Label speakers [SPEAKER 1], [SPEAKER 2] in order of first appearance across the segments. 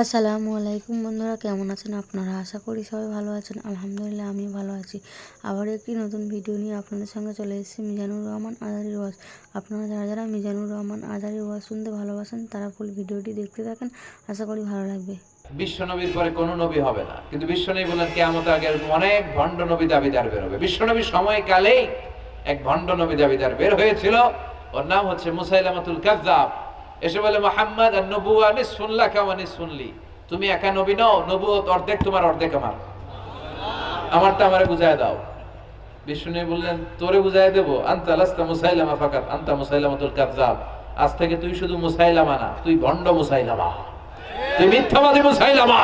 [SPEAKER 1] আসসালামু আলাইকুম বন্ধুরা, কেমন আছেন আপনারা? আশা করি সবাই ভালো আছেন। আলহামদুলিল্লাহ আমি ভালো আছি। আবার একটি নতুন ভিডিও নিয়ে আপনাদের সঙ্গে চলে এসেছি, মিজানুর রহমান আজারি ওয়াজ। আপনারা যারা যারা মিজানুর রহমান আজারি ওয়াজ শুনতে ভালোবাসেন, তারা ফুল ভিডিওটি দেখতে থাকেন। আশা করি ভালো লাগবে।
[SPEAKER 2] বিশ্বনবীর পরে কোনো নবী হবে না। কিন্তু বিশ্বনবী বলেন কেয়ামত আগে এরকম অনেক ভণ্ড নবী দাবিদার বের হবে। বিশ্বনবীর সময়কালেই এক ভণ্ড নবী দাবিদার বের হয়েছিল। ওর নাম হচ্ছে মুসাইলামাতুল কাজ্জাব এসে বলে, মোহাম্মদ, আর নবুয়া নিসফুল্লাহ কাওয়া শুনলি তুমি একা নবী নও, নবুয়ত অর্ধেক তোমার, অর্ধেক আমার। আমারটা আমারে বুঝায় দাও। বিষ্ণু বললেন, তোরে বুঝাই দেবো। আন্তা লাস্তা মুসাইলামা ফাকাত, আন্তা মুসাইলামাতুল কাজ্জাব আজ থেকে তুই শুধু মুসাইলামা না, তুই ভণ্ড মুসাইলামা। তুই মিথ্যাবাদী মুসাইলামা।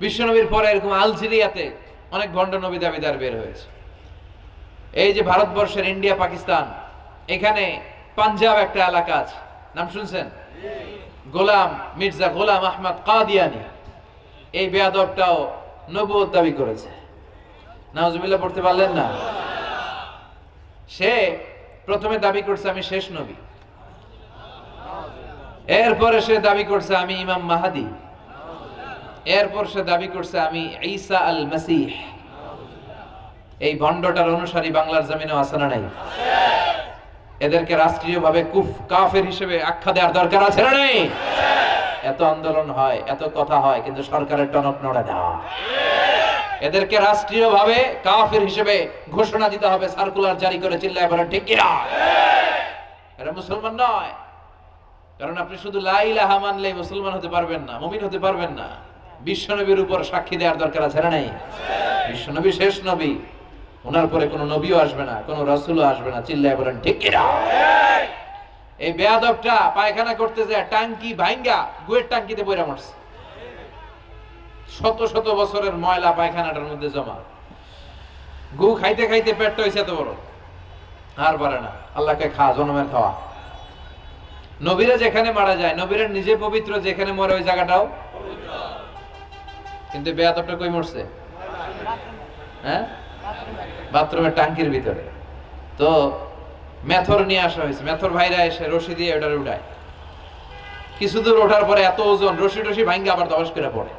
[SPEAKER 2] বিশ্বনবীর পরে এরকম আলজেরিয়াতে অনেক ভণ্ড নবী দাবিদার বের হয়েছে। এই যে ভারতবর্ষের ইন্ডিয়া, পাকিস্তান, এখানে পাঞ্জাব একটা এলাকা আছে। নাম শুনছেন? গোলাম মির্জা গোলাম আহমদ কাদিয়ানি। এই বেয়াদবটাও নবুয়ত দাবি করেছে। নাউজুবিল্লাহ, পড়তে পারলেন না? সে প্রথমে দাবি করছে আমি শেষ নবী। এরপরে সে দাবি করছে আমি ইমাম মাহাদি। এরপর সে দাবি করছে আমি ঈসা আল মাসিহ। এই ভণ্ডটার অনুসারী বাংলার জমিনে আছে না নাই? এদেরকে রাষ্ট্রীয়ভাবে কুফ, কাফের হিসেবে আখ্যা দেওয়ার দরকার আছে না নেই? এত আন্দোলন হয়, এত কথা হয়, কিন্তু সরকারের টনক নড়ে না। এদেরকে রাষ্ট্রীয়ভাবে কাফের হিসেবে ঘোষণা দিতে হবে, সার্কুলার জারি করে চিল্লায় বলেন, ঠিক কিনা? এরা মুসলমান নয়। কারণ আপনি শুধু লাইলাহা মানলেই মুসলমান হতে পারবেন না, মুমিন হতে পারবেন না। বিশ্বনবীর উপর সাক্ষী দেওয়ার দরকার আছে না নাই? বিশ্বনবী শেষ নবী। ওনার পরে কোনো নবীও আসবে না, কোনো রসুলও আসবে না, চিল্লায় বলেন, ঠিক কিনা? এই বেয়াদবটা পায়খানা করতে যায়, টাঙ্কি ভাঙ্গা গুয়ের টাঙ্কিতে বইরা মরছে। শত শত বছরের ময়লা পায়খানাটার মধ্যে জমা। গু খাইতে খাইতে পেটটা হয়েছে এত বড়। আর পারে না, আল্লাহকে খা, জনমের খাওয়া। নবীরা যেখানে মারা যায়, নবীরা নিজে পবিত্র, যেখানে মরে ওই জায়গাটাও কিন্তু বেয়াদবটা কই মরছে? হ্যাঁ? বাথরুমের টাঙ্কির ভিতরে। তো মেথর নিয়ে আসা হয়েছে। মেথর ভাইরা এসে রশি দিয়ে ওটার উঠায়। কিছু দূর ওঠার পরে এত ওজন, রশি টসি ভাঙ্গে আবার দবাস করে পড়ে।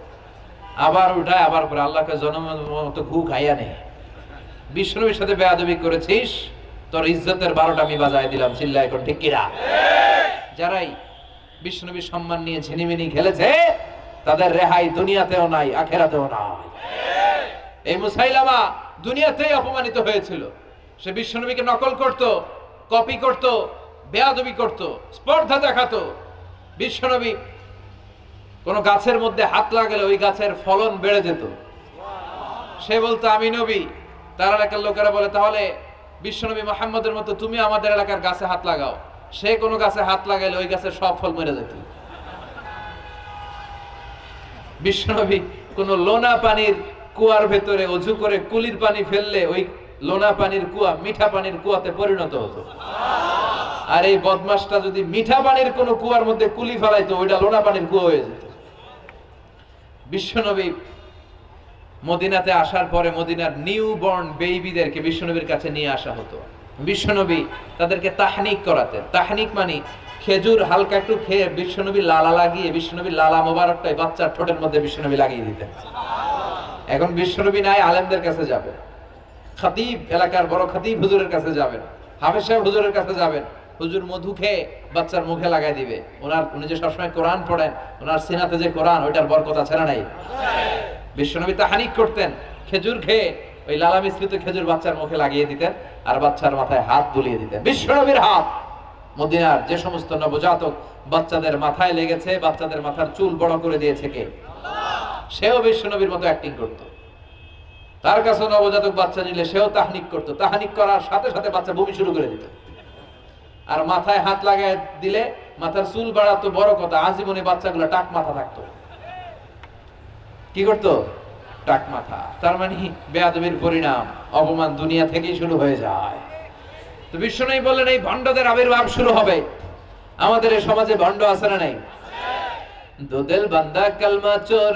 [SPEAKER 2] আবার উঠায়, আবার পরে আল্লাহকে জনমের মতো ঘু খাইয়া নেই। বিষ্ণুর সাথে বেয়াদবি করেছিস, তোর ইজ্জতের বারোটা আমি বাজায় দিলাম। চিল্লা এখন, ঠিক কিরা যারাই বিষ্ণুবীর সম্মান নিয়ে ঝিনিমিনি খেলেছে, তাদের রেহাই দুনিয়াতেও নাই, আখেরাতেও নাই। এই মুসাইলামা দুনিয়াতেই অপমানিত হয়েছিল। সে বিশ্বনবীকে নকল করত কপি করত, বেয়াদবি করত, স্পর্ধা দেখাতো। বিশ্বনবী কোন গাছের মধ্যে হাত লাগালে ওই গাছের ফলন বেড়ে যেত। সে বলতো, আমি নবী। তার এলাকার লোকেরা বলে, তাহলে বিশ্বনবী মোহাম্মদের মতো তুমি আমাদের এলাকার গাছে হাত লাগাও। সে কোনো গাছে হাত লাগাইলে ওই গাছের সব ফল মরে যেত। বিশ্বনবী কোন লোনা পানির কুয়ার ভেতরে অজু করে কুলির পানি ফেললে ওই লোনা পানির কুয়া মিঠা পানির কুয়াতে পরিণত হতো। আর এই বদমাসটা যদি মিঠা পানির কোন কুয়ার মধ্যে কুলি ফেলাইতো, ওইটা লোনা পানির কুয়া হয়ে যেত। বিশ্বনবী মদিনাতে আসার পরে মদিনার নিউ বর্ন বেবিদেরকে বিশ্বনবীর কাছে নিয়ে আসা হতো। বিশ্বনবী তাদেরকে তাহনিক করাতেন। তাহনিক মানে খেজুর হালকা একটু খেয়ে বিশ্বনবী লালা লাগিয়ে বিশ্বনবী লালা মোবারকটাই বাচ্চার ঠোঁটের মধ্যে বিশ্বনবী লাগিয়ে দিতেন। এখন বিশ্বনবী নাই, আলেমদের কাছে যাবে। খাতিব, এলাকার বড় খাতিব হুজুরের কাছে যাবেন। হাফেজ সাহেব হুজুরের কাছে যাবেন। হুজুর মধু খেয়ে বাচ্চার মুখে লাগাই দিবে। ওনার, উনি যে সবসময় কোরআন পড়েন, ওনার সিনাতে যে কোরআন, ওইটার বরকত না নাই? বিশ্বনবী তাহানিক করতেন, খেজুর খেয়ে ওই লালা মিশ্রিত খেজুর বাচ্চার মুখে লাগিয়ে দিতেন আর বাচ্চার মাথায় হাত বুলিয়ে দিতেন। বিশ্বনবীর হাত! মদিনার যে সমস্ত নবজাতক বাচ্চাদের মাথায় লেগেছে, বাচ্চাদের মাথার চুল বড় করে দিয়েছে কে? সেও বিশ্বনবীর মতো অ্যাক্টিং করত। তার কাছে নবজাতক বাচ্চা নিলে সেও তাহানিক করত। তাহানিক করার সাথে সাথে বাচ্চা বমি শুরু করে দিত। আর মাথায় হাত লাগায় দিলে মাথার চুল বাড়াতো বড় কথা আজীবনে বাচ্চাগুলো টাক মাথা থাকতো। কি করতো? টাক মাথা। তার মানে বেয়াদবির পরিণাম অপমান দুনিয়া থেকেই শুরু হয়ে যায়। তো বিশ্বনবী বললেন এই ভণ্ডদের আবির্ভাব শুরু হবে। আমাদের এই সমাজে ভণ্ড আছে না নাই? দুদেল বান্দা কালমা চোর।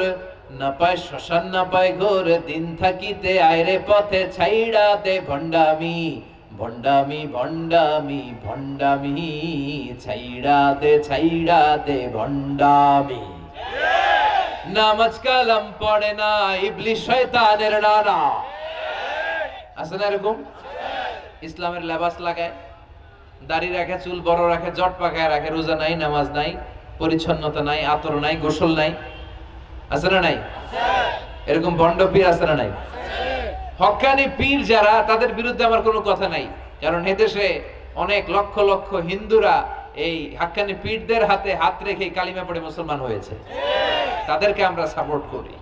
[SPEAKER 2] না পায় শ্মশান, না পায় ঘোর, দিন থাকিতে আয়রে পথে ছাইড়া দে ভণ্ডামি ভণ্ডামি ভণ্ডামি ভণ্ডামি, ছাইড়া দে ছাইড়া দে ভণ্ডামি। নামাজ কালাম পড়ে না, ইবলিশ শয়তানের নানা। আছে না এরকম? ইসলামের লেবাস লাগায়, দাড়ি রাখে, চুল বড় রাখে, জট পাকায় রাখে, রোজা নাই, নামাজ নাই, পরিচ্ছন্নতা নাই, আতর নাই, গোসল নাই। আছে না নাই? এরকম ভণ্ড পীর আছে না নাই? হক্কানি পীর যারা, তাদের বিরুদ্ধে আমার কোনো কথা নাই। কারণ এদেশে অনেক লক্ষ লক্ষ হিন্দুরা এই হাক্কানি পীরদের হাতে হাত রেখে কালিমা পড়ে মুসলমান হয়েছে। তাদেরকে আমরা সাপোর্ট করি।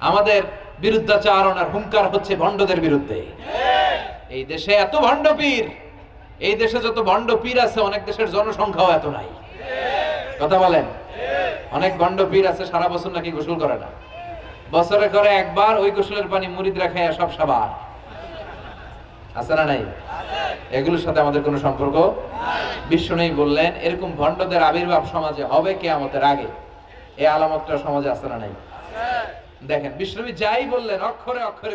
[SPEAKER 2] আমাদের বিরুদ্ধাচারণ আর হুঙ্কার হচ্ছে ভণ্ডদের বিরুদ্ধে। এই দেশে এত ভণ্ড পীর, এই দেশে যত ভণ্ড পীর আছে, অনেক দেশের জনসংখ্যাও এত নাই। কথা বলেন। অনেক ভণ্ড পীর আছে, সারা বছর নাকি গোসল করে না। বছরে করে একবার ওই গোসলের পানি মুরিদ রাখায় সব সাবার। আছে না নাই? এগুলোর সাথে আমাদের কোনো সম্পর্ক বিশ্ব নেই বললেন, এরকম ভণ্ডদের আবির্ভাব সমাজে হবে কেয়ামতের আগে। এই আলামতটা সমাজে আছে না নাই? দেখেন, বিশ্বনবী যাই বললেন, অক্ষরে অক্ষরে